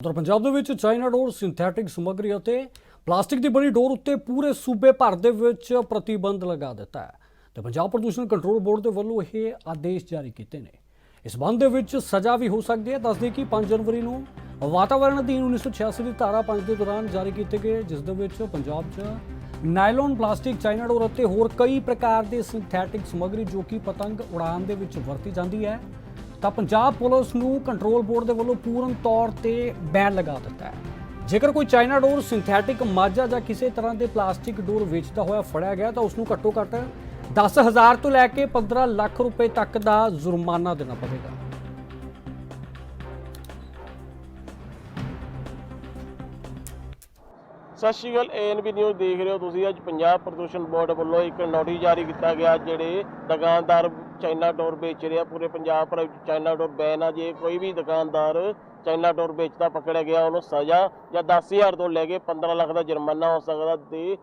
ਉੱਤਰ ਪੰਜਾਬ ਦੇ ਵਿੱਚ ਚਾਈਨਾ ਡੋਰ ਸਿੰਥੈਟਿਕ ਸਮੱਗਰੀ ਅਤੇ ਪਲਾਸਟਿਕ ਦੀ ਬਣੀ ਡੋਰ ਉੱਤੇ ਪੂਰੇ ਸੂਬੇ ਭਰ ਦੇ ਵਿੱਚ ਪ੍ਰਤੀਬੰਧ ਲਗਾ ਦਿੱਤਾ ਹੈ ਤੇ ਪੰਜਾਬ ਪ੍ਰਦੂਸ਼ਣ ਕੰਟਰੋਲ ਬੋਰਡ ਦੇ ਵੱਲੋਂ ਇਹ ਆਦੇਸ਼ ਜਾਰੀ ਕੀਤੇ ਨੇ। ਇਸ ਬੰਦ ਦੇ ਵਿੱਚ ਸਜ਼ਾ ਵੀ ਹੋ ਸਕਦੀ ਹੈ, ਦੱਸਦੇ ਕਿ 5 ਜਨਵਰੀ ਨੂੰ ਵਾਤਾਵਰਣ ਅਧੀਨ 1986 ਦੀ ਧਾਰਾ 5 ਦੇ ਦੌਰਾਨ ਜਾਰੀ ਕੀਤੇ ਗਏ, ਜਿਸ ਦੇ ਵਿੱਚ ਪੰਜਾਬ 'ਚ ਨਾਈਲੋਨ ਪਲਾਸਟਿਕ, ਚਾਈਨਾ ਡੋਰ ਅਤੇ ਹੋਰ ਕਈ ਪ੍ਰਕਾਰ ਦੇ ਸਿੰਥੈਟਿਕ ਸਮੱਗਰੀ ਜੋ ਕਿ ਪਤੰਗ ਉਡਾਣ ਦੇ ਵਿੱਚ ਵਰਤੀ ਜਾਂਦੀ ਹੈ। ਤਾਂ ਪੰਜਾਬ ਪੁਲਿਸ ਨੂੰ ਕੰਟਰੋਲ ਬੋਰਡ ਦੇ ਵੱਲੋਂ ਪੂਰਨ ਤੌਰ ਤੇ ਬੈਨ ਲਗਾ ਦਿੱਤਾ ਹੈ। ਜੇਕਰ ਕੋਈ ਚਾਈਨਾ ਡੋਰ, ਸਿੰਥੈਟਿਕ ਮਾਝਾ ਜਾਂ ਕਿਸੇ ਤਰ੍ਹਾਂ ਦੇ ਪਲਾਸਟਿਕ ਡੋਰ ਵੇਚਦਾ ਹੋਇਆ ਫੜਿਆ ਗਿਆ, ਤਾਂ ਉਸ ਨੂੰ ਘੱਟੋ ਘੱਟ 10000 ਤੋਂ ਲੈ ਕੇ 15 ਲੱਖ ਰੁਪਏ ਤੱਕ ਦਾ ਜੁਰਮਾਨਾ ਦੇਣਾ ਪਵੇਗਾ। ਸਤਿ ਸ਼੍ਰੀ ਅਕਾਲ ਏਐਨਬੀ ਨਿਊਜ਼ ਦੇਖ ਰਹੇ ਹੋ ਤੁਸੀਂ। ਅੱਜ ਪੰਜਾਬ ਪ੍ਰਦੂਸ਼ਣ ਬੋਰਡ ਵੱਲੋਂ ਇੱਕ ਨੋਟਿਸ ਜਾਰੀ ਕੀਤਾ ਗਿਆ, ਜਿਹੜੇ ਦੁਕਾਨਦਾਰ ਚਾਈਨਾ ਡੋਰ ਵੇਚ ਰਿਹਾ ਪੂਰੇ ਪੰਜਾਬ ਭਰ ਵਿੱਚ ਚਾਈਨਾ ਡੋਰ ਬੈਨ ਆ। ਜੇ ਕੋਈ ਵੀ ਦੁਕਾਨਦਾਰ ਚਾਈਨਾ ਡੋਰ ਵੇਚਦਾ, ਪਕੜਿਆ ਗਿਆ, ਉਹਨੂੰ ਸਜ਼ਾ ਜਾਂ 10000 ਤੋਂ ਲੈ ਕੇ 15 ਲੱਖ ਦਾ ਜੁਰਮਾਨਾ ਹੋ ਸਕਦਾ। ਤੇ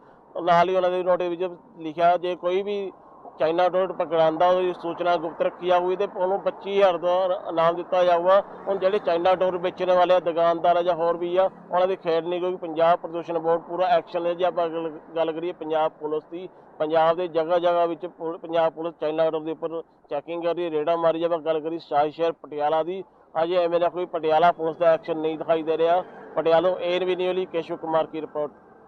ਨਾਲ ਹੀ ਉਹਨਾਂ ਦੇ ਨੋਟਿਸ ਵਿੱਚ ਲਿਖਿਆ, ਜੇ ਕੋਈ ਵੀ ਚਾਈਨਾ ਡੋਰ ਪਕੜਾਉਂਦਾ ਉਹਦੀ ਸੂਚਨਾ ਗੁਪਤ ਰੱਖੀ ਜਾਊਗੀ ਤੇ ਉਹਨੂੰ 25000 ਦਾ ਇਨਾਮ ਦਿੱਤਾ ਜਾਊਗਾ। ਹੁਣ ਜਿਹੜੇ ਚਾਈਨਾ ਡੋਰ ਵੇਚਣ ਵਾਲੇ ਆ, ਦੁਕਾਨਦਾਰ ਆ ਜਾਂ ਹੋਰ ਵੀ ਆ ਉਹਨਾਂ ਦੀ ਖੇਡ ਨਹੀਂ ਕਿਉਂਕਿ ਪੰਜਾਬ ਪ੍ਰਦੂਸ਼ਣ ਬੋਰਡ ਪੂਰਾ ਐਕਸ਼ਨ ਲੈ ਜੇ। ਆਪਾਂ ਗੱਲ- ਗੱਲ ਕਰੀਏ ਪੰਜਾਬ ਪੁਲਿਸ ਦੀ ਪੰਜਾਬ ਦੇ ਜਗ੍ਹਾ ਜਗ੍ਹਾ ਵਿੱਚ ਪੁਲ- ਪੰਜਾਬ ਪੁਲਿਸ ਚਾਈਨਾ ਡੋਰ ਦੇ ਉੱਪਰ ਚੈਕਿੰਗ ਕਰ ਰਹੀ ਹੈ ਰੇਡਾ ਮਾਰੀ ਜੇ ਆਪਾਂ ਗੱਲ ਕਰੀ ਸ਼ਾਹ ਸ਼ਹਿਰ ਪਟਿਆਲਾ ਦੀ ਅਜੇ ਐਵੇਂ ਦਾ ਕੋਈ ਪਟਿਆਲਾ ਪੁਲਿਸ ਦਾ ਐਕਸ਼ਨ ਨਹੀਂ ਦਿਖਾਈ ਦੇ ਰਿਹਾ। ਪਟਿਆਲੋਂ ਏਅਰ ਵੀ ਨਹੀਂ ਹੋਲੀ ਕੇਸ਼ਵ ਕੁਮਾਰ ਕੀ ਰਿਪੋਰਟ